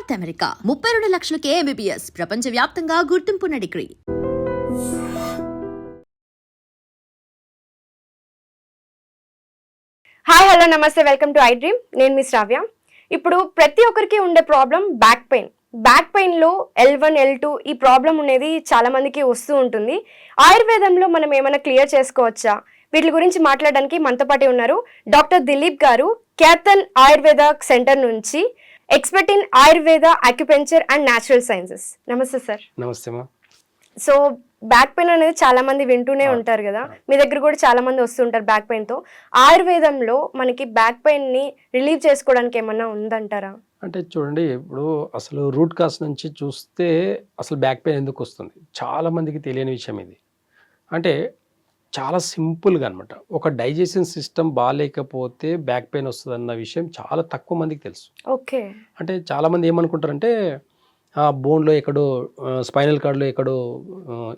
North America ముప్పై రెండు లక్షలకే ఎంబీబీఎస్ ప్రపంచ వ్యాప్తంగా గుర్తింపున్న డిగ్రీ. హాయ్ హలో నమస్తే వెల్కమ్ టు ఐ డ్రీమ్. నేను మీ శ్రావ్య. ఇప్పుడు ప్రతి ఒక్కరికి ఉండే ప్రాబ్లం బ్యాక్ పెయిన్. బ్యాక్ పెయిన్లో ఎల్ వన్ ఎల్ టూ ఈ ప్రాబ్లం అనేది చాలా మందికి వస్తూ ఉంటుంది. ఆయుర్వేదంలో మనం ఏమైనా క్లియర్ చేసుకోవచ్చా? వీటి గురించి మాట్లాడడానికి మనతో పాటు ఉన్నారు డాక్టర్ దిలీప్ గారు క్యాథన్ ఆయుర్వేద సెంటర్ నుంచి. Expert in Ayurveda acupuncture and natural sciences నమస్తే సార్ నమస్తే మా సో బ్యాక్ పెయిన్ అనేది చాలా మంది వింటూనే ఉంటారు కదా. మీ దగ్గర కూడా చాలా మంది వస్తుంటారు బ్యాక్ పెయిన్తో. ఆయుర్వేదంలో మనకి బ్యాక్ పెయిన్ని రిలీవ్ చేసుకోవడానికి ఏమన్నా ఉందంటారా? అంటే చూడండి ఇప్పుడు అసలు రూట్ కాస్ నుంచి చూస్తే అసలు బ్యాక్ పెయిన్ ఎందుకు వస్తుంది? చాలా మందికి తెలియని విషయం ఇది. అంటే చాలా సింపుల్గా అనమాట ఒక డైజెషన్ సిస్టమ్ బాగాలేకపోతే బ్యాక్ పెయిన్ వస్తుంది అన్న విషయం చాలా తక్కువ మందికి తెలుసు. ఓకే. అంటే చాలామంది ఏమనుకుంటారంటే ఆ బోన్లో ఎక్కడో స్పైనల్ కార్డ్లో ఎక్కడో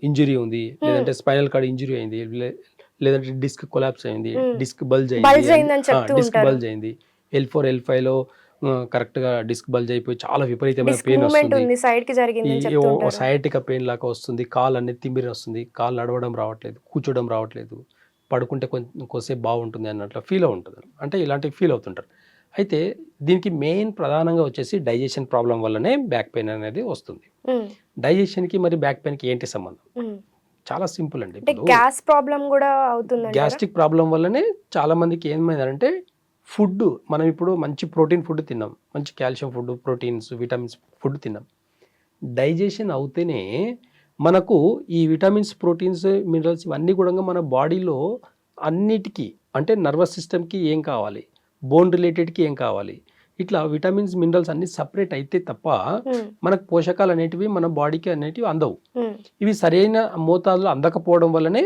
ఇంజురీ ఉంది. లేదంటే స్పైనల్ కార్డ్ ఇంజురీ అయింది. లేదంటే డిస్క్ కొలాప్స్ అయింది. డిస్క్ బల్జ్ చెప్తూ డిస్క్. బల్జ్ అయింది. ఎల్ ఫోర్ ఎల్ ఫైవ్లో కరెక్ట్గా డిస్క్ బల్జ్ అయిపోయి చాలా విపరీతమైన పెయిన్ వస్తుంది. సైడ్కి జరిగింది సయాటిక పెయిన్ లాగా వస్తుంది కాలు అనేది తిమ్మిరి వస్తుంది కాలు నడవడం రావట్లేదు కూర్చోవడం రావట్లేదు పడుకుంటే కొంచెం కొద్దిసేపు బాగుంటుంది అన్నట్లు ఫీల్ ఉంటుంది అంటే ఇలాంటివి ఫీల్ అవుతుంటారు. అయితే దీనికి మెయిన్ ప్రధానంగా వచ్చేసి డైజెషన్ ప్రాబ్లం వల్లనే బ్యాక్ పెయిన్ అనేది వస్తుంది. డైజెషన్కి మరి బ్యాక్ పెయిన్కి ఏంటి సంబంధం. చాలా సింపుల్ అండి గ్యాస్ ప్రాబ్లం కూడా అవుతుందండి గ్యాస్ట్రిక్ ప్రాబ్లం వల్లనే చాలా మందికి ఏమైందంటే ఫుడ్ మనం ఇప్పుడు మంచి ప్రోటీన్ ఫుడ్ తిన్నాం. మంచి calcium food proteins vitamins food తిన్నాం. డైజెషన్ అవుతేనే మనకు ఈ విటమిన్స్ ప్రోటీన్స్ మినరల్స్ ఇవన్నీ కూడా మన బాడీలో అన్నిటికీ అంటే నర్వస్ సిస్టమ్కి ఏం కావాలి? బోన్ రిలేటెడ్కి ఏం కావాలి? ఇట్లా విటమిన్స్ మినరల్స్ అన్ని సపరేట్ అయితే తప్ప మనకు పోషకాలు అనేటివి మన బాడీకి అనేటివి అందవు. ఇవి సరైన మోతాదులో అందకపోవడం వల్లనే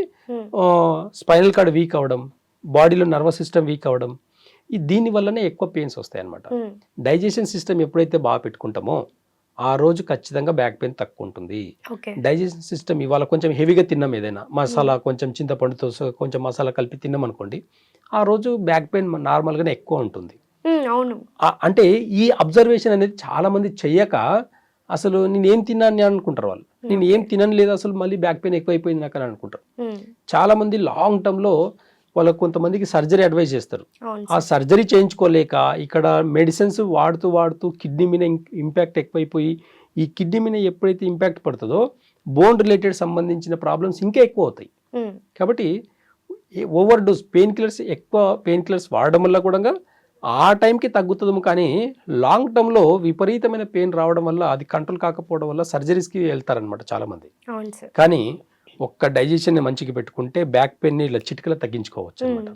స్పైనల్ కార్డ్ వీక్ అవ్వడం బాడీలో నర్వస్ సిస్టమ్ వీక్ అవ్వడం ఈ దీని వల్లనే ఎక్కువ పెయిన్స్ వస్తాయి అన్నమాట డైజెషన్ సిస్టమ్ ఎప్పుడైతే బాగా పెట్టుకుంటామో ఆ రోజు ఖచ్చితంగా బ్యాక్ పెయిన్ తక్కువ ఉంటుంది. డైజెషన్ సిస్టమ్ ఇవాళ కొంచెం హెవీగా తిన్నాం ఏదైనా మసాలా కొంచెం చింతపండుతో కొంచెం మసాలా కలిపి తిన్నాం అనుకోండి ఆ రోజు బ్యాక్ పెయిన్ నార్మల్గానే ఎక్కువ ఉంటుంది. అవును. అంటే ఈ అబ్జర్వేషన్ అనేది చాలా మంది చెయ్యక అసలు నేను ఏం తిన్నాను అని అనుకుంటారు వాళ్ళు. నేను ఏం తినను లేదు అసలు మళ్ళీ బ్యాక్ పెయిన్ ఎక్కువైపోయింది నాకు అని అనుకుంటారు. చాలా మంది లాంగ్ టర్మ్లో వాళ్ళకు కొంతమందికి సర్జరీ అడ్వైజ్ చేస్తారు. ఆ సార్. సర్జరీ చేయించుకోలేక ఇక్కడ మెడిసిన్స్ వాడుతూ వాడుతూ కిడ్నీ మీద ఇంపాక్ట్ ఎక్కువైపోయి ఈ కిడ్నీ మీద ఎప్పుడైతే ఇంపాక్ట్ పడుతుందో బోన్ రిలేటెడ్ సంబంధించిన ప్రాబ్లమ్స్ ఇంకా ఎక్కువ అవుతాయి. కాబట్టి ఓవర్ డోస్ పెయిన్ కిల్లర్స్ ఎక్కువ పెయిన్ కిల్లర్స్ వాడడం వల్ల కూడా ఆ టైంకి తగ్గుతుందేమో కానీ లాంగ్ టర్మ్లో విపరీతమైన పెయిన్ రావడం వల్ల అది కంట్రోల్ కాకపోవడం వల్ల సర్జరీస్కి వెళ్తారనమాట చాలామంది. కానీ ఒక్క డైజెషన్ని మంచిగా పెట్టుకుంటే బ్యాక్ పెయిన్ని ఇలా చిటికలో తగ్గించుకోవచ్చు అనమాట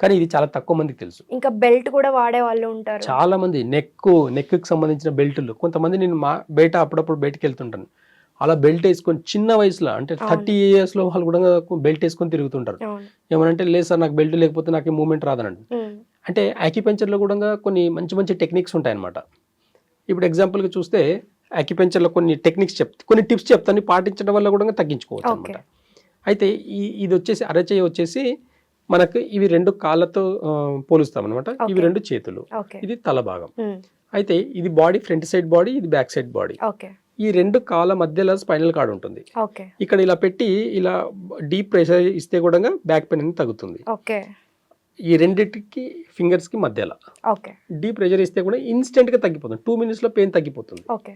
కానీ ఇది చాలా తక్కువ మందికి తెలుసు. ఇంకా బెల్ట్ కూడా వాడే వాళ్ళు ఉంటారు. చాలా మంది నెక్ నెక్కి సంబంధించిన బెల్టులు. కొంతమంది నేను మా బయట అప్పుడప్పుడు బయటకు వెళ్తుంటాను. అలా బెల్ట్ వేసుకొని చిన్న వయసులో అంటే. థర్టీ లో వాళ్ళు కూడా బెల్ట్ వేసుకొని తిరుగుతుంటారు. ఏమనంటే లేదు సార్ నాకు బెల్ట్ లేకపోతే నాకు మూమెంట్ రాదనండి. అంటే యాక్యుపెంచర్లో కూడా కొన్ని మంచి మంచి టెక్నిక్స్ ఉంటాయన్నమాట. ఇప్పుడు ఎగ్జాంపుల్గా చూస్తే యాక్యుపెంచర్లో కొన్ని టెక్నిక్స్ చెప్ కొన్ని టిప్స్ చెప్తాను పాటించడం వల్ల కూడా తగ్గించుకోవచ్చు. అనమాట అయితే ఈ ఇది వచ్చేసి అరచేయి వచ్చేసి మనకు ఇవి రెండు కాళ్ళతో పోలుస్తాం అనమాట ఇవి. రెండు చేతులు. ఇది తల భాగం. ఉమ్, అయితే ఇది బాడీ ఫ్రంట్ సైడ్ బాడీ ఇది బ్యాక్ సైడ్ బాడీ ఈ రెండు కాళ్ళ మధ్యలో స్పైనల్ కార్డ్ ఉంటుంది. ఇక్కడ ఇలా పెట్టి ఇలా డీప్ ప్రెషర్ ఇస్తే కూడా బ్యాక్ పెయిన్ అనేది తగ్గుతుంది. ఈ రెండింటికి ఫింగర్స్కి మధ్యలో. ఓకే. డీప్ ప్రెషర్ ఇస్తే కూడా ఇన్స్టెంట్గా తగ్గిపోతుంది. టూ మినిట్స్లో పెయిన్ తగ్గిపోతుంది. ఓకే.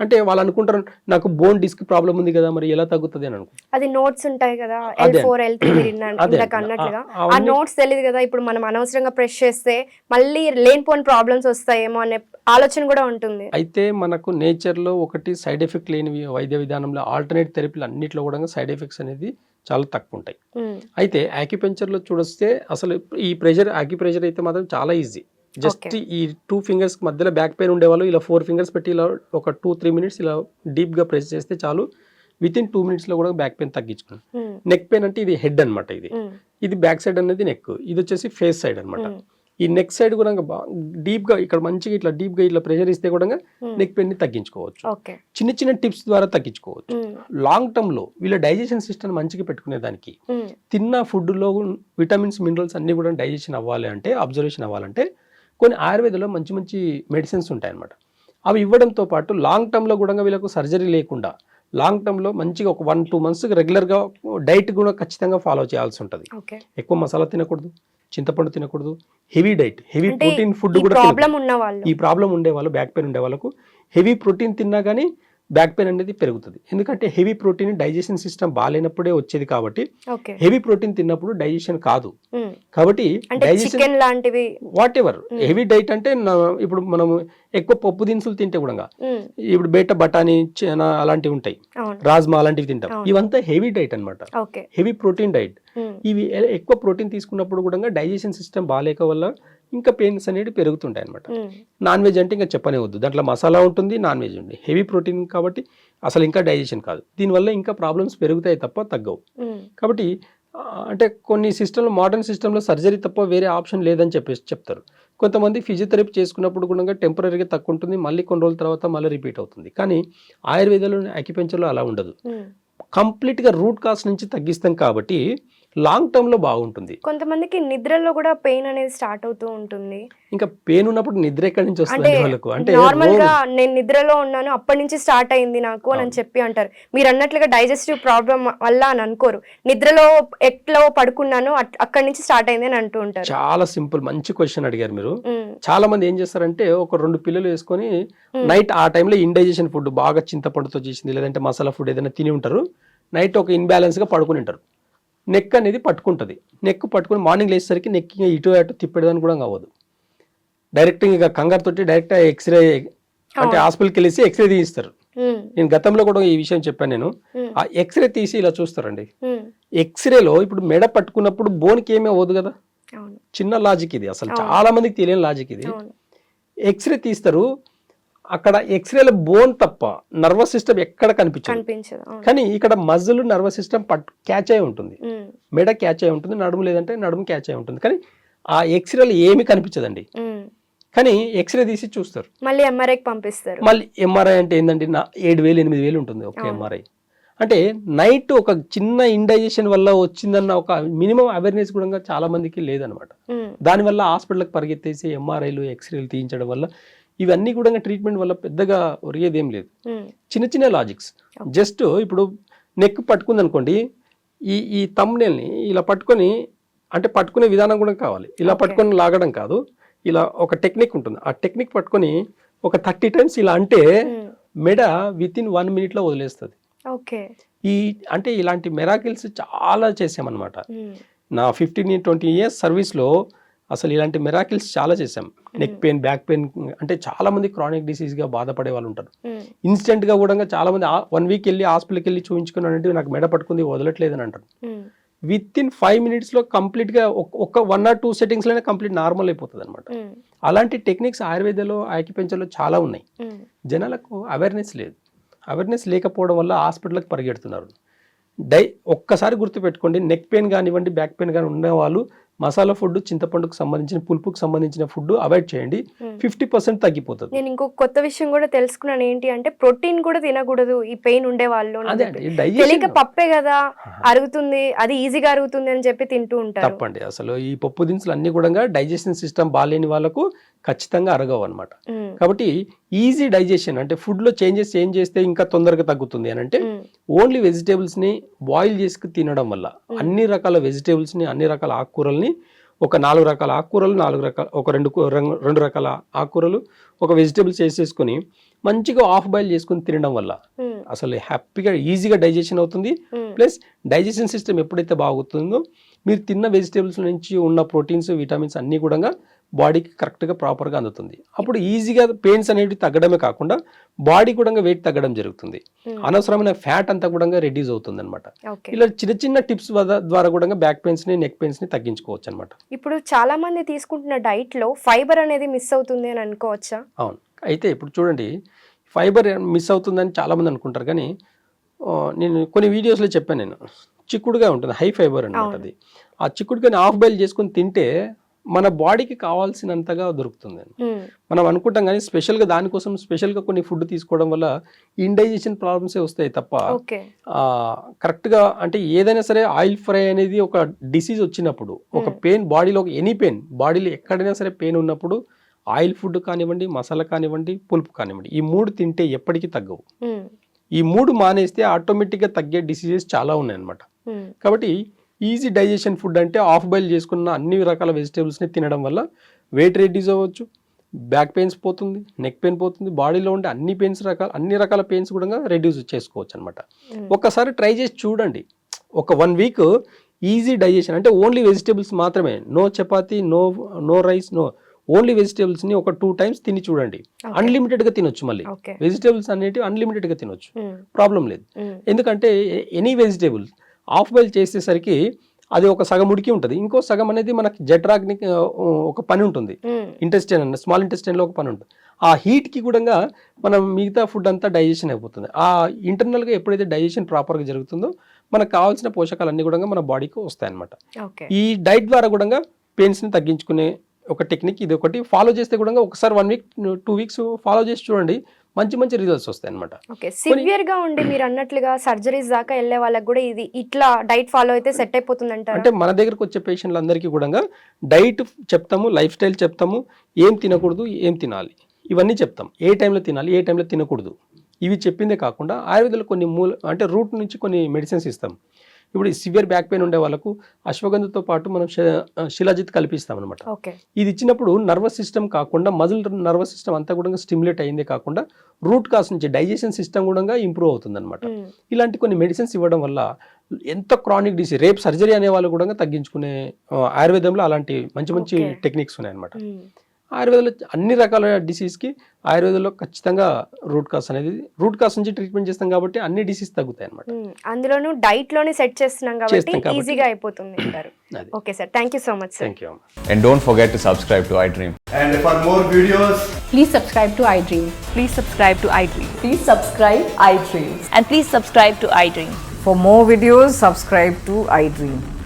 అంటే వాళ్ళు అనుకుంటారు నాకు బోన్ డిస్క్ ప్రాబ్లం ఉంది కదా మరి ఎలా తగ్గుతుంది అని అనుకుంటారు. అది నోట్స్ ఉంటాయి కదా ఎల్. ఫోర్ ఎల్ త్రీ అన్నట్లుగా. ఆ నోట్స్ తెలియదు కదా ఇప్పుడు మనం అనవసరంగా ప్రెస్ చేస్తే మళ్ళీ లేనిపోని ప్రాబ్లమ్స్ వస్తాయేమో అనే ఆలోచన కూడా ఉంటుంది. అయితే మనకు నేచర్లో ఒకటి సైడ్ ఎఫెక్ట్ లేని వైద్య విధానంలో ఆల్టర్నేట్ థెరపీలు అన్నింటిలో కూడా సైడ్ ఎఫెక్ట్స్ అనేది చాలా తక్కువ ఉంటాయి అయితే acupuncture లో చూడొస్తే అసలు ఈ ప్రెషర్ ప్రెషర్ అయితే మాత్రం చాలా ఈజీ జస్ట్. ఈ టూ ఫింగర్స్ మధ్యలో బ్యాక్ పెయిన్ ఉండేవాళ్ళు ఇలా ఫోర్ ఫింగర్స్ పెట్టి ఇలా ఒక టూ త్రీ మినిట్స్ ఇలా డీప్గా ప్రెస్ చేస్తే చాలు. విత్ ఇన్ టూ లో కూడా బ్యాక్ పెయిన్ తగ్గించుకున్నాం. నెక్ పెయిన్ అంటే ఇది హెడ్ అన్నమాట ఇది. ఇది బ్యాక్ సైడ్ అనేది నెక్ ఇది వచ్చేసి ఫేస్ సైడ్ అన్నమాట. ఉమ్, ఈ నెక్ సైడ్ కూడా డీప్గా ఇక్కడ మంచిగా ఇట్లా డీప్గా ఇట్లా ప్రెషర్ ఇస్తే కూడా నెక్ పెయిన్ని తగ్గించుకోవచ్చు. చిన్న చిన్న టిప్స్ ద్వారా తగ్గించుకోవచ్చు. లాంగ్ టర్మ్లో వీళ్ళ డైజెషన్ సిస్టమ్ మంచిగా పెట్టుకునే దానికి ఉమ్, తిన్న ఫుడ్లో విటమిన్స్ మినరల్స్ అన్నీ కూడా డైజెషన్ అవ్వాలి అంటే అబ్జర్వేషన్ అవ్వాలంటే కొన్ని ఆయుర్వేదంలో మంచి మంచి మెడిసిన్స్ ఉంటాయన్నమాట. అవి ఇవ్వడంతో పాటు లాంగ్ టర్మ్లో కూడా వీళ్ళకు సర్జరీ లేకుండా లాంగ్ టర్మ్లో మంచిగా ఒక వన్ టూ మంత్స్ రెగ్యులర్గా డైట్ కూడా ఖచ్చితంగా ఫాలో చేయాల్సి ఉంటుంది. ఎక్కువ మసాలా తినకూడదు. చింతపండు తినకూడదు. Heavy diet heavy protein food కూడా తినకూడదు. ప్రాబ్లం ఉన్న వాళ్ళు. ఈ ప్రాబ్లం ఉండే వాళ్ళు బ్యాక్ పెయిన్ ఉండే వాళ్ళకు హెవీ ప్రోటీన్ తిన్నా కానీ బ్యాక్ పెయిన్ అనేది పెరుగుతుంది. ఎందుకంటే హెవీ ప్రోటీన్ డైజెషన్ సిస్టమ్ బాగాలేనప్పుడే వచ్చేది కాబట్టి హెవీ ప్రోటీన్ తిన్నప్పుడు డైజెషన్ కాదు. కాబట్టి డైజెషన్ లాంటివి వాట్ ఎవర్ హెవీ డైట్ అంటే ఇప్పుడు మనం ఎక్కువ పప్పు దినుసులు తింటే కూడా ఇప్పుడు బయట బఠానీ చనా అలాంటివి ఉంటాయి. రాజ్మా అలాంటివి తింటాం. ఇవంతా హెవీ డైట్ అన్నమాట. ఓకే. Heavy protein diet. ఇవి ఎక్కువ ప్రోటీన్ తీసుకున్నప్పుడు కూడా డైజెషన్ సిస్టమ్ బాగాలేక వల్ల ఇంకా పెయిన్స్ అనేవి పెరుగుతుంటాయి అనమాట నాన్ వెజ్ అంటే ఇంకా చెప్పనే వద్దు. దాంట్లో మసాలా ఉంటుంది నాన్ వెజ్ ఉంది. హెవీ ప్రోటీన్ కాబట్టి అసలు ఇంకా డైజెషన్ కాదు. దీనివల్ల ఇంకా ప్రాబ్లమ్స్ పెరుగుతాయి తప్ప తగ్గవు. కాబట్టి అంటే కొన్ని సిస్టంలో మోడర్న్ సిస్టంలో సర్జరీ తప్ప వేరే ఆప్షన్ లేదని చెప్పేసి చెప్తారు. కొంతమంది ఫిజియోథెరపీ చేసుకున్నప్పుడు కూడా టెంపరీగా తక్కువ ఉంటుంది మళ్ళీ కొన్ని రోజుల తర్వాత మళ్ళీ రిపీట్ అవుతుంది. కానీ ఆయుర్వేదంలో అక్యుపెంచర్లో అలా ఉండదు. కంప్లీట్గా రూట్ కాస్ నుంచి తగ్గిస్తాం కాబట్టి లాంగ్ టర్మ్లో బాగుంటుంది. కొంతమందికి నిద్రలో కూడా పెయిన్ అనేది స్టార్ట్ అవుతూ ఉంటుంది. ఇంకా పెయిన్ ఉన్నప్పుడు నిద్ర ఎక్కడి నుంచి వస్తుంది వాళ్ళకు? అంటే నార్మల్గా రోజు- నేను నిద్రలో ఉన్నాను అప్పటి నుంచి స్టార్ట్ అయింది నాకు అని. చెప్పి అంటారు. మీరు అన్నట్లుగా డైజెస్టివ్ ప్రాబ్లం వల్ల అని అనుకోరు. నిద్రలో ఎట్లో పడుకున్నాను అక్కడి నుంచి స్టార్ట్ అయింది అని అంటూ ఉంటారు. చాలా సింపుల్ మంచి క్వశ్చన్ అడిగారు మీరు. చాలా మంది ఏం చేస్తారంటే ఒక రెండు పిల్లలు వేసుకొని. నైట్ ఆ టైంలో ఇండైజెషన్ ఫుడ్ బాగా చింతపండుతో చేసింది లేదంటే మసాలా ఫుడ్ ఏదైనా తిని ఉంటారు. నైట్ ఒక ఇన్బ్యాలెన్స్గా పడుకుని ఉంటారు. నెక్ అనేది పట్టుకుంటుంది. నెక్ పట్టుకుని మార్నింగ్ లేచేసరికి నెక్ ఇంకా ఇటు అటు తిప్పేదాన్ని కూడా అవ్వదు డైరెక్ట్ ఇంకా కంగారు తోటి డైరెక్ట్ ఎక్స్రే అంటే. హాస్పిటల్కి వెళ్ళేసి ఎక్స్రే తీయిస్తారు. నేను గతంలో కూడా ఈ విషయం చెప్పాను నేను. ఆ ఎక్స్రే తీసి ఇలా చూస్తారండి. ఎక్స్రేలో ఇప్పుడు మెడ పట్టుకున్నప్పుడు బోన్కి ఏమీ అవ్వదు కదా? చిన్న లాజిక్ ఇది అసలు. చాలా మందికి తెలియని లాజిక్ ఇది. ఎక్స్రే తీస్తారు. అక్కడ ఎక్స్రేలో బోన్ తప్ప నర్వస్ సిస్టమ్ ఎక్కడ కనిపించదు. కానీ ఇక్కడ మజిల్ నర్వస్ సిస్టమ్ పట్టు క్యాచ్ అయి ఉంటుంది. మెడ క్యాచ్ అయి ఉంటుంది నడుము లేదంటే నడుము క్యాచ్ అయి ఉంటుంది. కానీ ఆ ఎక్స్రేలో ఏమీ కనిపించదండి. కానీ ఎక్స్రే తీసి చూస్తారు. మళ్ళీ ఎంఆర్ఐకి పంపిస్తారు. మళ్ళీ ఎంఆర్ఐ అంటే ఏంటంటే ఏడు వేలు ఎనిమిది వేలు ఉంటుంది ఒక. ఎంఆర్ఐ అంటే నైట్ ఒక చిన్న ఇండైజెషన్ వల్ల వచ్చిందన్న ఒక మినిమం అవేర్నెస్ కూడా చాలా మందికి లేదనమాట దానివల్ల హాస్పిటల్కి పరిగెత్తేసి ఎంఆర్ఐలు ఎక్స్రేలు తీయించడం వల్ల ఇవన్నీ కూడా ట్రీట్మెంట్ వల్ల పెద్దగా ఒరిగేది ఏం లేదు. ఉమ్, చిన్న చిన్న లాజిక్స్ జస్ట్ ఇప్పుడు నెక్ పట్టుకుంది అనుకోండి ఈ ఈ తమ్నేల్ని ఇలా పట్టుకొని అంటే పట్టుకునే విధానం కూడా కావాలి. ఇలా. పట్టుకొని లాగడం కాదు. ఇలా ఒక టెక్నిక్ ఉంటుంది. ఆ టెక్నిక్ పట్టుకొని ఒక థర్టీ టైమ్స్ ఇలా అంటే ఉమ్, మెడ విత్ ఇన్ వన్ మినిట్లో వదిలేస్తుంది. ఓకే ఈ అంటే ఇలాంటి మెరాకిల్స్ చాలా చేసామన్నమాట. ఉమ్, నా ఫిఫ్టీన్ ట్వంటీ ఇయర్స్ సర్వీస్లో అసలు ఇలాంటి మెరాకిల్స్ చాలా చేసాం నెక్ పెయిన్ బ్యాక్ పెయిన్ అంటే చాలా మంది క్రానిక్ డిసీజ్గా బాధపడే వాళ్ళు ఉంటారు. ఇన్స్టెంట్గా కూడా చాలా మంది వన్ వీక్ వెళ్ళి హాస్పిటల్కి వెళ్ళి చూపించుకున్నానంటే నాకు మెడ పట్టుకుంది వదలట్లేదని అంటారు. ఉమ్, విత్ ఇన్ ఫైవ్ మినిట్స్లో కంప్లీట్గా ఒక వన్ ఆర్ టూ సెట్టింగ్స్లోనే కంప్లీట్ నార్మల్ అయిపోతుంది అనమాట అలాంటి టెక్నిక్స్ ఆయుర్వేదంలో ఆక్యుపెంచర్లో చాలా ఉన్నాయి. జనాలకు అవేర్నెస్ లేదు. అవేర్నెస్ లేకపోవడం వల్ల హాస్పిటల్కి పరిగెడుతున్నారు. డై ఒక్కసారి గుర్తుపెట్టుకోండి నెక్ పెయిన్ కానివ్వండి బ్యాక్ పెయిన్ కానీ ఉన్న వాళ్ళు మసాలా ఫుడ్ చింతపండుకు సంబంధించిన పులుపుకు సంబంధించిన ఫుడ్ అవాయిడ్ చేయండి. ఫిఫ్టీ పర్సెంట్ తగ్గిపోతుంది. నేను ఇంకొక కొత్త విషయం కూడా తెలుసుకున్నాను. ఏంటి అంటే ప్రోటీన్ కూడా తినకూడదు ఈ పెయిన్ ఉండే వాళ్ళు తెలియక పప్పే కదా అరుగుతుంది అది ఈజీగా అరుగుతుంది అని చెప్పి తింటూ ఉంటారు. తప్పండి. అసలు ఈ పప్పు దినుసులు అన్ని కూడా డైజెషన్ సిస్టమ్ బాగాలేని వాళ్ళకు ఖచ్చితంగా అరగవు అనమాట కాబట్టి ఈజీ డైజెషన్ అంటే ఫుడ్లో చేంజెస్ ఏం చేస్తే ఇంకా తొందరగా తగ్గుతుంది అని అంటే ఓన్లీ వెజిటేబుల్స్ని బాయిల్ చేసి తినడం వల్ల అన్ని రకాల వెజిటేబుల్స్ని అన్ని రకాల ఆకుకూరల్ని ఒక నాలుగు రకాల ఆకుకూరలు నాలుగు రకాల ఒక రెండు రెండు రకాల ఆకుకూరలు ఒక వెజిటేబుల్స్ వేసేసుకొని మంచిగా ఆఫ్ బాయిల్ చేసుకొని తినడం వల్ల అసలు హ్యాపీగా ఈజీగా డైజెషన్ అవుతుంది. ప్లస్ డైజెషన్ సిస్టమ్ ఎప్పుడైతే బాగుతుందో మీరు తిన్న వెజిటేబుల్స్ నుంచి ఉన్న ప్రోటీన్స్ విటమిన్స్ అన్నీ కూడా బాడీకి కరెక్ట్గా ప్రాపర్గా అందుతుంది. అప్పుడు ఈజీగా పెయిన్స్ అనేవి తగ్గడమే కాకుండా బాడీ కూడా వెయిట్ తగ్గడం జరుగుతుంది. ఉమ్, అనవసరమైన ఫ్యాట్ అంతా కూడా రెడ్యూస్ అవుతుంది అనమాట ఇలా చిన్న చిన్న టిప్స్ ద్వారా కూడా బ్యాక్ పెయిన్స్ని నెక్ పెయిన్స్ని తగ్గించుకోవచ్చు అనమాట ఇప్పుడు చాలా మంది తీసుకుంటున్న డైట్లో ఫైబర్ అనేది మిస్ అవుతుంది అని అనుకోవచ్చా? అవును. అయితే ఇప్పుడు చూడండి ఫైబర్ మిస్ అవుతుందని చాలా మంది అనుకుంటారు. కానీ నేను కొన్ని వీడియోస్లో చెప్పాను నేను. చిక్కుడుగా ఉంటుంది హై ఫైబర్ అనమాట. అది. ఆ చిక్కుడుగాని ఆఫ్ బాయిల్ చేసుకొని తింటే మన బాడీకి కావాల్సినంతగా దొరుకుతుంది మనం అనుకుంటాం కానీ స్పెషల్గా దానికోసం స్పెషల్గా కొన్ని ఫుడ్ తీసుకోవడం వల్ల ఇండైజెషన్ ప్రాబ్లమ్సే వస్తాయి తప్ప కరెక్ట్గా అంటే ఏదైనా సరే ఆయిల్ ఫ్రై అనేది ఒక డిసీజ్ వచ్చినప్పుడు ఒక. పెయిన్ బాడీలో ఒక ఎనీ పెయిన్ బాడీలో ఎక్కడైనా సరే పెయిన్ ఉన్నప్పుడు ఆయిల్ ఫుడ్ కానివ్వండి మసాలా కానివ్వండి పులుపు కానివ్వండి ఈ మూడు తింటే ఎప్పటికీ తగ్గవు. ఈ మూడు మానేస్తే ఆటోమేటిక్గా తగ్గే డిసీజెస్ చాలా ఉన్నాయన్నమాట. కాబట్టి ఈజీ డైజెషన్ ఫుడ్ అంటే ఆఫ్ బాయిల్ చేసుకున్న అన్ని రకాల వెజిటేబుల్స్ని తినడం వల్ల వెయిట్ రెడ్యూస్ అవ్వచ్చు బ్యాక్ పెయిన్స్ పోతుంది నెక్ పెయిన్ పోతుంది బాడీలో ఉండే అన్ని పెయిన్స్ రకాల అన్ని రకాల పెయిన్స్ కూడా రెడ్యూస్ చేసుకోవచ్చు అనమాట. ఒక్కసారి ట్రై చేసి చూడండి. ఒక వన్ వీక్ ఈజీ డైజెషన్ అంటే ఓన్లీ వెజిటేబుల్స్ మాత్రమే. No chapati no no rice no only వెజిటేబుల్స్ని ఒక టూ టైమ్స్ తిని చూడండి. అన్లిమిటెడ్గా తినొచ్చు మళ్ళీ. వెజిటేబుల్స్ అనేటివి అన్లిమిటెడ్గా తినొచ్చు. ప్రాబ్లం లేదు. ఎందుకంటే ఎనీ వెజిటేబుల్ హాఫ్ బాయిల్ చేసేసరికి అది ఒక సగం ఉడికి ఉంటుంది. ఇంకో సగం అనేది మనకి జఠరాగ్ని ఆ, ఒక పని ఉంటుంది. ఇంటెస్టైన్ అన్న స్మాల్ ఇంటెస్టైన్లో ఒక పని ఉంటుంది. ఆ హీట్కి కూడా మనం మిగతా ఫుడ్ అంతా డైజెషన్ అయిపోతుంది. ఆ ఇంటర్నల్గా ఎప్పుడైతే డైజెషన్ ప్రాపర్గా జరుగుతుందో మనకు కావాల్సిన పోషకాలన్నీ కూడా మన బాడీకి వస్తాయన్నమాట. ఈ డైట్ ద్వారా కూడా పెయిన్స్ని తగ్గించుకునే ఒక టెక్నిక్ ఇది ఒకటి. ఫాలో చేస్తే కూడా ఒకసారి one week two weeks follow చేసి చూడండి. మంచి మంచి రిజల్ట్స్ వస్తాయి అనమాట ఓకే సివియర్గా ఉండి మీరు అన్నట్లుగా సర్జరీస్ దాకా వెళ్ళే వాళ్ళకి కూడా ఇది ఇట్లా డైట్ ఫాలో అయితే సెట్ అయిపోతుంది అంటే మన దగ్గరకు వచ్చే పేషెంట్లందరికీ కూడా డైట్ చెప్తాము లైఫ్ స్టైల్ చెప్తాము ఏం తినకూడదు ఏం తినాలి. ఇవన్నీ చెప్తాం. ఏ టైంలో తినాలి ఏ టైంలో తినకూడదు. ఇవి చెప్పిందే కాకుండా ఆయుర్వేదంలో కొన్ని మూల అంటే రూట్ నుంచి కొన్ని మెడిసిన్స్ ఇస్తాం. ఇప్పుడు సివియర్ బ్యాక్ పెయిన్ ఉండే వాళ్ళకు అశ్వగంధతో పాటు మనం శిలాజిత్ కల్పిస్తాం అనమాట ఇది ఇచ్చినప్పుడు నర్వస్ సిస్టమ్ కాకుండా మజిల్ నర్వస్ సిస్టమ్ అంతా కూడా స్టిమ్యులేట్ అయిందే కాకుండా రూట్ కాస్ నుంచి డైజెషన్ సిస్టమ్ కూడా ఇంప్రూవ్ అవుతుంది అనమాట ఇలాంటి కొన్ని మెడిసిన్స్ ఇవ్వడం వల్ల ఎంత క్రానిక్ డిసీజ్ రేపు సర్జరీ అనే వాళ్ళు కూడా తగ్గించుకునే ఆయుర్వేదంలో అలాంటి మంచి మంచి. టెక్నిక్స్ ఉన్నాయన్నమాట. ఆయుర్వేదంలో అన్ని రకాల డిసీజ్కి ఆయుర్వేదంలో ఖచ్చితంగా రూట్ కాస్ అనేది రూట్ కాస్ నుంచి ట్రీట్మెంట్ చేస్తాం కాబట్టి అన్ని డిసీజ్ తగ్గుతాయి అనమాట అందులోను డైట్లోనే సెట్ చేస్తున్నాం కాబట్టి ఈజీగా అయిపోతుంది okay sir. Thank you so much thank you and don't forget to subscribe to I Dream and for more videos please subscribe to I Dream please subscribe to I Dream please subscribe I Dream and please subscribe to I Dream for more videos subscribe to I Dream